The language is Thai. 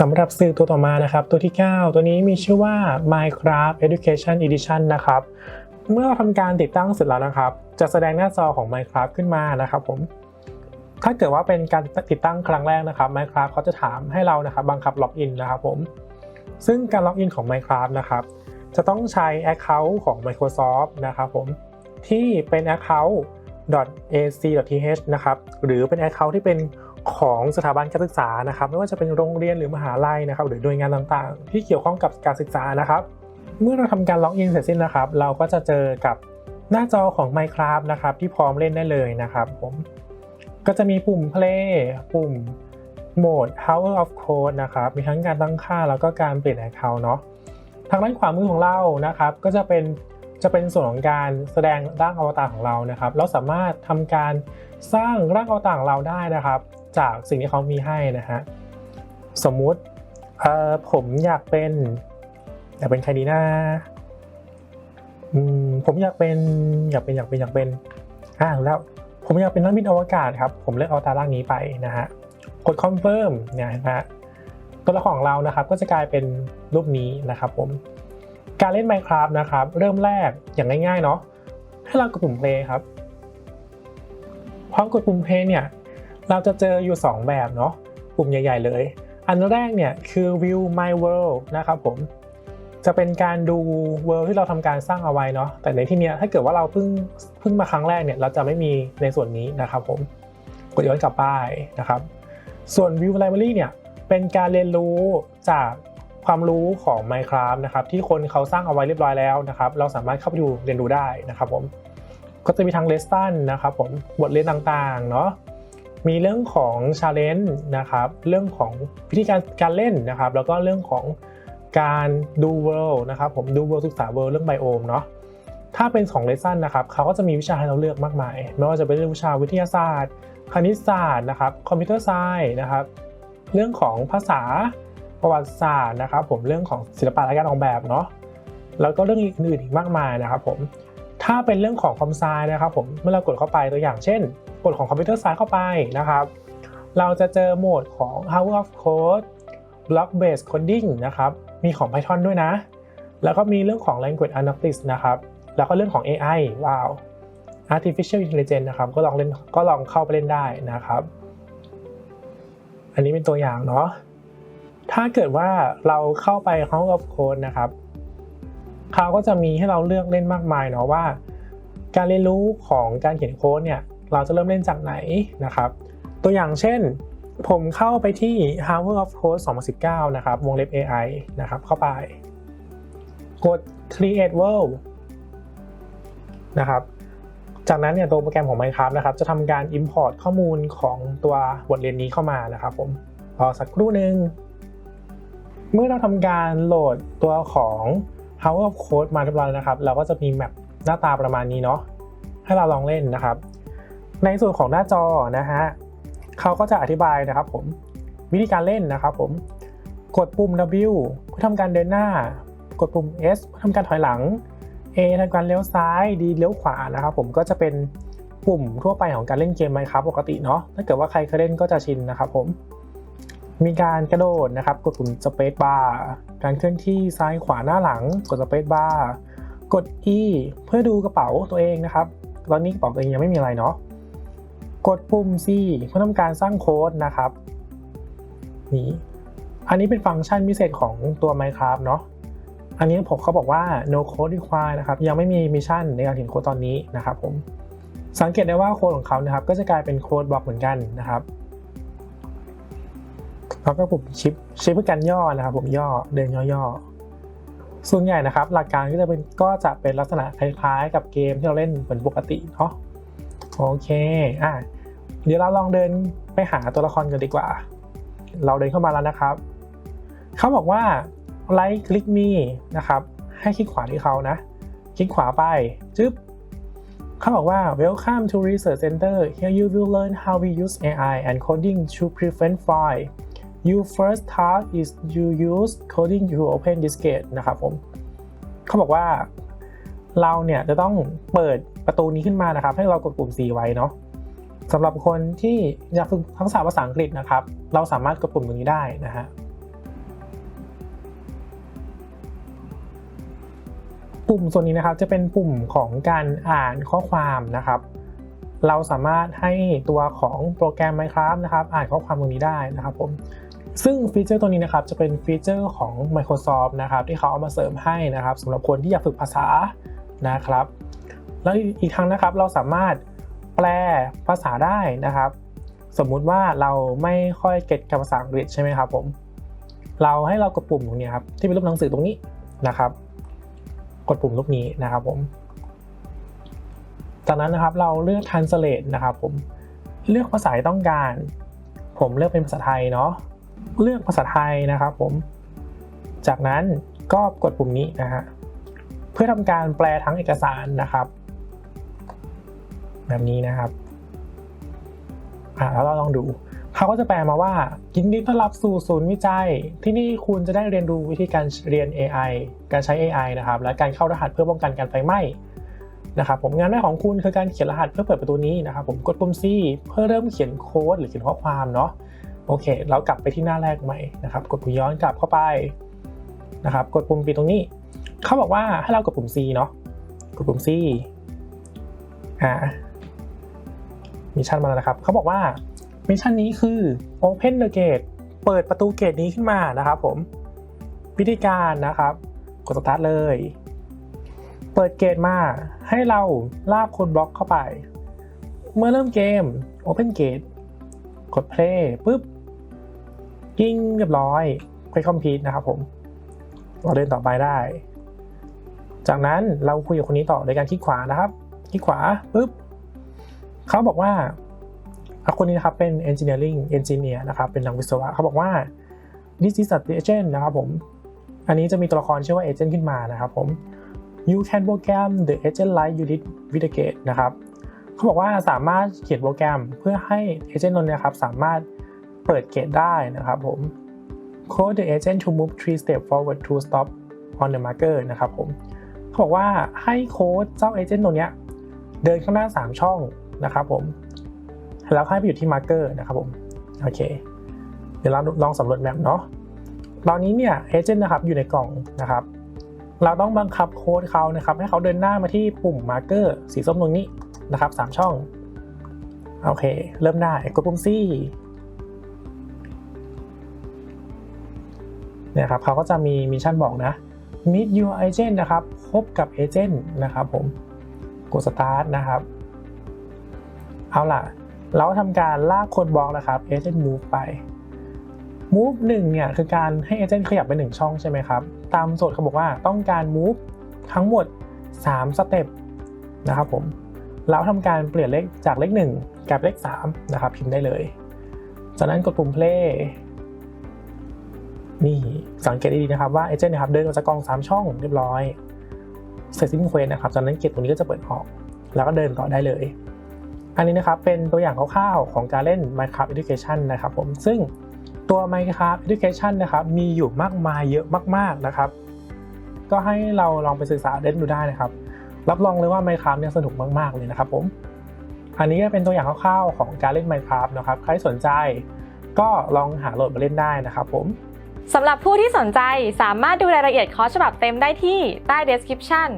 สำหรับสื่อตัวต่อมานะครับ ตัวที่ 9 ตัวนี้มีชื่อว่า Minecraft Education Edition นะครับ เมื่อเราทำการติดตั้งเสร็จแล้วนะครับ จะแสดงหน้าจอของ Minecraft ขึ้นมานะครับผมถ้าเกิดว่าเป็นการติดตั้งครั้งแรกนะครับ Minecraft เขาจะถามให้เรานะครับบังคับล็อกอินนะครับผมซึ่งการล็อกอินของ Minecraft นะครับ จะต้องใช้ Account ของ Microsoft นะครับผมที่เป็น account .ac.th นะครับหรือเป็น account ที่เป็น ของสถาบันการศึกษานะครับไม่ว่าจะเป็นโรงเรียนหรือมหาลัยนะครับหรือหน่วยงานต่างๆ ที่เกี่ยวข้องกับการศึกษานะครับ เมื่อเราทำการล็อกอินเสร็จสิ้นนะครับ เราก็จะเจอกับหน้าจอของ Minecraft นะครับที่พร้อมเล่นได้เลยนะครับผมก็จะมีปุ่ม play ปุ่มโหมด Hour of Code นะครับมีทั้งการตั้งค่าแล้วก็การเปลี่ยน account เนาะทางด้านขวามือของเรานะครับ ก็จะเป็นจะเป็นส่วนของการแสดงร่างอวตารของเรานะครับ เราสามารถทำการสร้างร่างอวตารของเราได้นะครับ จากสิ่งที่เขามีให้นะฮะสมมุติเออผมอยากเป็นอยากเป็นใครดีนะอืมผมอยากเป็นอยากเป็นอยากเป็นอยากเป็นอ่าแล้วผมอยากเป็นนักบินอวกาศครับ ผมเลือกเอวตารร่างนี้ไปนะฮะกดคอนเฟิร์มเนี่ยนะฮะตัวละครของเรานะครับก็จะกลายเป็นรูปนี้นะครับผมการเล่น Minecraft นะครับ เริ่มแรกอย่างง่ายๆเนาะให้เรากดปุ่ม play ครับพร้อมกดปุ่ม play เนี่ย เราจะเจออยู่ 2 แบบเนาะปุ่มใหญ่ ๆ เลย อันแรกเนี่ยคือ view my world นะครับผม จะเป็นการดู world ที่เราทำการสร้างเอาไว้เนาะแต่ในที่นี้ถ้าเกิดว่าเราเพิ่งเพิ่งมาครั้งแรกเนี่ยเราจะไม่มีในส่วนนี้นะครับผมกดย้อนกลับไปนะครับ ส่วน view library เนี่ยเป็นการเรียนรู้จากความรู้ของ Minecraft นะครับที่คนเขาสร้างเอาไว้เรียบร้อยแล้วนะครับ เราสามารถเข้าไปดูเรียนรู้ได้นะครับผมก็จะมีทั้ง lesson นะครับผมบทเรียนต่างๆเนาะ มีเรื่องของ challenge นะครับเรื่องของวิธีการการเล่นนะครับ แล้วก็เรื่องของการดู world นะครับผมดู world ศึกษา world เรื่อง biome เนาะถ้าเป็นของ lesson นะครับเขาก็จะมีวิชาให้เราเลือกมากมายไม่ว่าจะเป็นเรื่องวิชาวิทยาศาสตร์ คณิตศาสตร์นะครับคอมพิวเตอร์ไซน์นะครับเรื่องของภาษาประวัติศาสตร์นะครับ ผมเรื่องของศิลปะและการออกแบบเนาะแล้วก็เรื่องอื่นๆอีกมากมายนะครับผมถ้าเป็นเรื่องของคอมไซน์นะครับผมเมื่อเรากดเข้าไปตัวอย่างเช่น กดของคอมพิวเตอร์ไซน์เข้าไปนะครับ เราจะเจอโหมดของ Hour of Code Block Based Coding นะครับ มีของ Python ด้วยนะ แล้วก็มีเรื่องของ Language Analysis นะครับ แล้วก็เรื่องของ AI ว้าว Artificial Intelligence นะครับ ก็ลองเล่นก็ลองเข้าไปเล่นได้นะครับ อันนี้เป็นตัวอย่างเนาะ ถ้าเกิดว่าเราเข้าไป House of Code นะครับ เขาก็จะมีให้เราเลือกเล่นมากมายเนาะว่า การเรียนรู้ของการเขียนโค้ดเนี่ย เราจะเริ่มเล่นจากไหนนะครับ ตัวอย่างเช่น ผมเข้าไปที่ Harvard of Code 2019 นะครับ วงเล็บ AI นะครับ เข้าไป กด Create World นะครับ จากนั้นเนี่ยตัวโปรแกรมของ Minecraft นะครับ จะทำการ Import ข้อมูลของตัวบทเรียนนี้เข้ามานะครับผมรอสักครู่หนึ่ง เมื่อเราทำการโหลดตัวของ Hour of Code มาเรียบร้อยนะครับ เราก็จะมีแมปหน้าตาประมาณนี้เนาะให้เราลองเล่นนะครับ ในส่วนของหน้าจอนะฮะเขาก็จะอธิบายนะครับผมวิธีการเล่นนะครับผมกดปุ่ม W เพื่อทำการเดินหน้า กดปุ่ม S เพื่อทำการถอยหลัง A ทำการเลี้ยวซ้าย D เลี้ยวขวานะครับผมก็จะเป็นปุ่มทั่วไปของการเล่นเกม Minecraft ปกติเนาะถ้าเกิดว่าใครเคยเล่นก็จะชินนะครับผมมีการกระโดดนะครับ กดปุ่ม Space Bar การเคลื่อนที่ซ้ายขวาหน้าหลัง กด Space Bar กด E เพื่อดูกระเป๋าตัวเองนะครับ ตอนนี้กระเป๋าตัวเองยังไม่มีอะไรเนาะ กดปุ่ม C เพื่อทำการสร้างโค้ดนะครับนี่อันนี้เป็นฟังก์ชันพิเศษของตัว Minecraft เนาะอันนี้ผมเขาบอกว่า no code required นะครับ ยังไม่มีมิชชั่นในการเขียนโค้ดตอนนี้นะครับผม สังเกตได้ว่าโค้ดของเขานะครับ ก็จะกลายเป็นโค้ดบล็อกเหมือนกันนะครับแล้วก็ปุ่มชิปชิปเพื่อการย่อนะครับผมย่อเดินย่อๆส่วนใหญ่นะครับ หลักการก็จะเป็นก็จะเป็นลักษณะคล้ายๆ กับเกมที่เราเล่นเหมือนปกติเนาะโอเคอะ เดี๋ยวเราลองเดินไปหาตัวละครกันดีกว่า เราเดินเข้ามาแล้วนะครับ เขาบอกว่า right click me นะครับ ให้คลิกขวาที่เขานะ คลิกขวาไปจึ๊บเขาบอกว่า welcome to research center here you will learn how we use AI and coding to prevent file your first task is you use coding to open this gate นะครับผมเขาบอกว่าเราเนี่ยจะต้องเปิดประตูนี้ขึ้นมานะครับ ให้เรากดปุ่ม C ไว้เนาะ สำหรับคนที่อยากฝึกทักษะภาษาอังกฤษนะครับ เราสามารถกดปุ่มตรงนี้ได้นะฮะปุ่มส่วนนี้นะครับจะเป็นปุ่มของการอ่านข้อความนะครับ เราสามารถให้ตัวของโปรแกรม Minecraft นะครับ อ่านข้อความตรงนี้ได้นะครับผมซึ่งฟีเจอร์ตัวนี้นะครับจะเป็นฟีเจอร์ของ Microsoft นะครับที่เขาเอามาเสริมให้นะครับสำหรับคนที่อยากฝึกภาษานะครับ แล้วอีกทั้งนะครับเราสามารถ แปลภาษาได้นะครับ สมมุติว่าเราไม่ค่อยเก็ตกับภาษาอังกฤษใช่ไหมครับผม เราให้เรากดปุ่มตรงนี้ครับที่เป็นรูปหนังสือตรงนี้นะครับ กดปุ่มรูปนี้นะครับผม จากนั้นนะครับเราเลือก translate นะครับผม เลือกภาษาที่ต้องการ ผมเลือกเป็นภาษาไทยเนาะ เลือกภาษาไทยนะครับผม จากนั้นก็กดปุ่มนี้นะฮะ เพื่อทำการแปลทั้งเอกสารนะครับ แบบนี้นะครับอ่าแล้วเราลองดู เขาก็จะแปลมาว่ายินดีต้อนรับสู่ศูนย์วิจัย ที่นี่คุณจะได้เรียนรู้วิธีการเรียน AI การใช้ AI นะครับ และการเข้ารหัสเพื่อป้องกันการไฟไหม้นะครับผมงานแรกของคุณคือการเขียนรหัสเพื่อเปิดประตูนี้นะครับผมกดปุ่ม C เพื่อเริ่มเขียนโค้ดหรือเขียนข้อความเนาะโอเค เรากลับไปที่หน้าแรกใหม่นะครับ กดปุ่มย้อนกลับเข้าไปนะครับ กดปุ่มปิดตรงนี้ เขาบอกว่าให้เรากดปุ่ม C เนาะกดปุ่ม C อ่า มิชชั่นมาแล้วนะครับเขาบอกว่ามิชชั่นนี้คือ Open the Gate เปิดประตูเกตนี้ขึ้นมานะครับผมวิธีการนะครับ กดสตาร์ทเลย เปิดเกตมาให้เราลากค้ดบล็อกเข้าไป เมื่อเริ่มเกม Open Gate กด Play ปุ๊บยิงเรียบร้อยไปคอมพิวนะครับผม เราเดินต่อไปได้ จากนั้นเราคุยกับคนนี้ต่อโดยการคลิกขวานะครับ คลิกขวาปุ๊บ เขาบอกว่าคนนี้นะครับเป็น engineering engineer นะครับเป็นนักวิศวะเขาบอกว่า this is a agent นะครับผม อันนี้จะมีตัวละครชื่อว่า agent ขึ้นมานะครับผม you can program the agent like you did with the gate นะครับเขาบอกว่าสามารถเขียนโปรแกรมเพื่อให้ agent นนท์นะครับสามารถเปิดเกตได้นะครับผม code the agent to move three step forward to stop on the marker นะครับผมเขาบอกว่าให้โค้ดเจ้า agent ตัวเนี้ยเดินข้างหน้า 3 ช่อง นะครับผม แล้วให้ไปอยู่ที่มาร์เกอร์นะครับผมโอเค เดี๋ยวเราลองสำรวจแมปเนาะตอนนี้เนี่ยเอเจนต์นะครับอยู่ในกล่องนะครับ เราต้องบังคับโค้ดเขานะครับ ให้เขาเดินหน้ามาที่ปุ่มมาร์เกอร์สีส้มตรงนี้นะครับสามช่องโอเค เริ่มได้กดปุ่ม C เนี่ยครับเขาก็จะมีมิชชั่นบอกนะ meet your agent นะครับพบกับเอเจนต์นะครับผมกด start นะครับ เอาล่ะ เราทำการลากค้ดบล็อกนะครับ agent move ไป move 1เนี่ยคือการให้ agent ขยับไป 1 ช่องใช่ไหมครับ ตามโจทย์เขาบอกว่าต้องการ move ทั้งหมด 3 สเต็ปนะครับผมเราทำการเปลี่ยนเลขจากเลข 1 กับเลข 3 นะครับ พิมพ์ได้เลย จากนั้นกดปุ่ม play นี่สังเกตดีๆนะครับว่า agent นะครับเดินออกจากกอง 3 ช่องเรียบร้อยเสร็จสิ้นเควสนะครับจากนั้นเกตตรงนี้ก็จะเปิดออก แล้วก็เดินต่อได้เลย อันนี้นะครับเป็นตัวอย่างคร่าวๆของการเล่น Minecraft Education นะครับผมซึ่งตัว Minecraft Education นะครับมีอยู่มากมายเยอะมากๆนะครับ ก็ให้เราลองไปศึกษาเล่นดูได้นะครับ รับรองเลยว่า Minecraft เนี่ยสนุกมากๆเลยนะครับผมอันนี้ก็เป็นตัวอย่างคร่าวๆของการเล่น Minecraft นะครับใครสนใจก็ลองหาโหลดมาเล่นได้นะครับผมสำหรับผู้ที่สนใจสามารถดูรายละเอียดคอร์สฉบับเต็มได้ที่ใต้ description